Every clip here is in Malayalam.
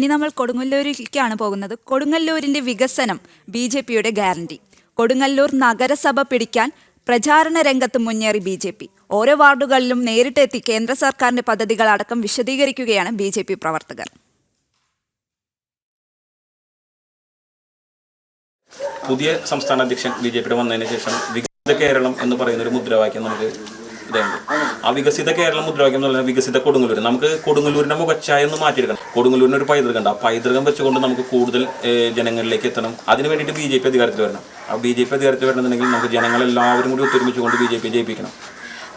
ഇനി നമ്മൾ കൊടുങ്ങല്ലൂരിലേക്കാണ് പോകുന്നത്. കൊടുങ്ങല്ലൂരിന്റെ വികസനം ബി ജെ പിയുടെ ഗ്യാരണ്ടി. കൊടുങ്ങല്ലൂർ നഗരസഭ പിടിക്കാൻ പ്രചാരണ രംഗത്ത് മുന്നേറി ബി ജെ പി. ഓരോ വാർഡുകളിലും നേരിട്ടെത്തി കേന്ദ്ര സർക്കാരിന്റെ പദ്ധതികൾ അടക്കം വിശദീകരിക്കുകയാണ് ബി ജെ പി പ്രവർത്തകർ. പുതിയ സംസ്ഥാന അധ്യക്ഷൻ ബി ജെ പിയുടെ വന്നതിന് ശേഷം വികസിത കേരളം എന്ന് പറയുന്ന ഒരു മുദ്രാവാക്യം നമുക്ക് ഇതുണ്ട് ആ വികസിത കേരളം മുദ്രാവാക്യം എന്ന് പറയുന്നത് വികസിത കൊടുങ്ങല്ലൂർ നമുക്ക് കൊടുങ്ങല്ലൂരിന്റെ മുഖച്ചായ ഒന്ന് മാറ്റിയെടുക്കണം. കൊടുങ്ങല്ലൂരിന് ഒരു പൈതൃകം ഉണ്ട്. ആ പൈതൃകം വെച്ചുകൊണ്ട് നമുക്ക് കൂടുതൽ ജനങ്ങളിലേക്ക് എത്തണം. അതിന് വേണ്ടിയിട്ട് ബി ജെ പി അധികാരത്തിൽ വരണം. ആ ബി ജെ പി അധികാരത്തിൽ വരണമെന്നുണ്ടെങ്കിൽ നമുക്ക് ജനങ്ങളെല്ലാവരും കൂടി ഒത്തൊരുമിച്ചുകൊണ്ട് ബി ജെ പി ജയിപ്പിക്കണം.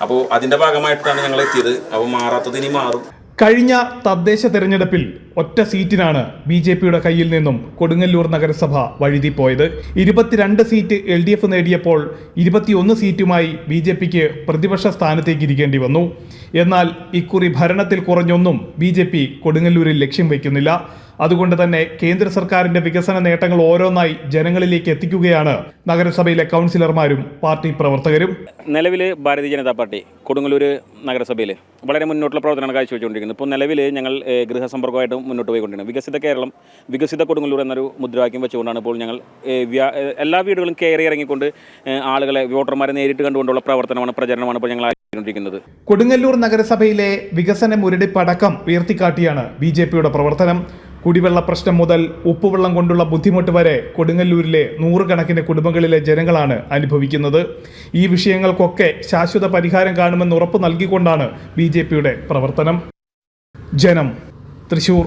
അപ്പോൾ അതിന്റെ ഭാഗമായിട്ടാണ് ഞങ്ങൾ എത്തിയത് അപ്പോൾ മാറാത്തത് ഇനി മാറും. കഴിഞ്ഞ തദ്ദേശ തെരഞ്ഞെടുപ്പിൽ ഒറ്റ സീറ്റിനാണ് ബി ജെ പിയുടെ കയ്യിൽ നിന്നും കൊടുങ്ങല്ലൂർ നഗരസഭ വഴുതിപ്പോയത്. ഇരുപത്തിരണ്ട് സീറ്റ് എൽ ഡി എഫ് നേടിയപ്പോൾ ഇരുപത്തിയൊന്ന് സീറ്റുമായി ബി ജെ പിക്ക് പ്രതിപക്ഷ സ്ഥാനത്തേക്ക് ഇരിക്കേണ്ടി വന്നു. എന്നാൽ ഇക്കുറി ഭരണത്തിൽ കുറഞ്ഞൊന്നും ബി ജെ പി കൊടുങ്ങല്ലൂരിൽ ലക്ഷ്യം വയ്ക്കുന്നില്ല. അതുകൊണ്ട് തന്നെ കേന്ദ്ര സർക്കാരിന്റെ വികസന നേട്ടങ്ങൾ ഓരോന്നായി ജനങ്ങളിലേക്ക് എത്തിക്കുകയാണ് നഗരസഭയിലെ കൗൺസിലർമാരും പാർട്ടി പ്രവർത്തകരും. നിലവിൽ ഭാരതീയ ജനതാ പാർട്ടി കൊടുങ്ങല്ലൂർ നഗരസഭയിൽ വളരെ മുന്നോട്ടുള്ള പ്രവർത്തനമാണ് കാഴ്ചവെച്ചുകൊണ്ടിരിക്കുന്നത്. ഇപ്പോൾ നിലവിൽ ഞങ്ങൾ ഗൃഹസമ്പർക്കമായിട്ട് മുന്നോട്ട് പോയിക്കൊണ്ടിരിക്കുന്നത്. വികസിത കേരളം വികസിത കൊടുങ്ങല്ലൂർ എന്നൊരു മുദ്രാവാക്യം വെച്ചുകൊണ്ടാണ് ഇപ്പോൾ ഞങ്ങൾ എല്ലാ വീടുകളും കയറി ഇറങ്ങിക്കൊണ്ട് ആളുകളെ വോട്ടർമാരെ നേരിട്ട് കണ്ടുകൊണ്ടുള്ള പ്രവർത്തനമാണ് പ്രചരണമാണ് ഇപ്പോൾ ഞങ്ങൾ ആയിക്കൊണ്ടിരിക്കുന്നത് കൊടുങ്ങല്ലൂർ നഗരസഭയിലെ വികസന മുരടിപ്പടക്കം ഉയർത്തിക്കാട്ടിയാണ് ബി ജെ പിയുടെ പ്രവർത്തനം. കുടിവെള്ള പ്രശ്നം മുതൽ ഉപ്പുവെള്ളം കൊണ്ടുള്ള ബുദ്ധിമുട്ട് വരെ കൊടുങ്ങല്ലൂരിലെ നൂറുകണക്കിന് കുടുംബങ്ങളിലെ ജനങ്ങളാണ് അനുഭവിക്കുന്നത്. ഈ വിഷയങ്ങൾക്കൊക്കെ ശാശ്വത പരിഹാരം കാണുമെന്ന് ഉറപ്പ് നൽകിക്കൊണ്ടാണ് ബി പ്രവർത്തനം. ജനം തൃശൂർ.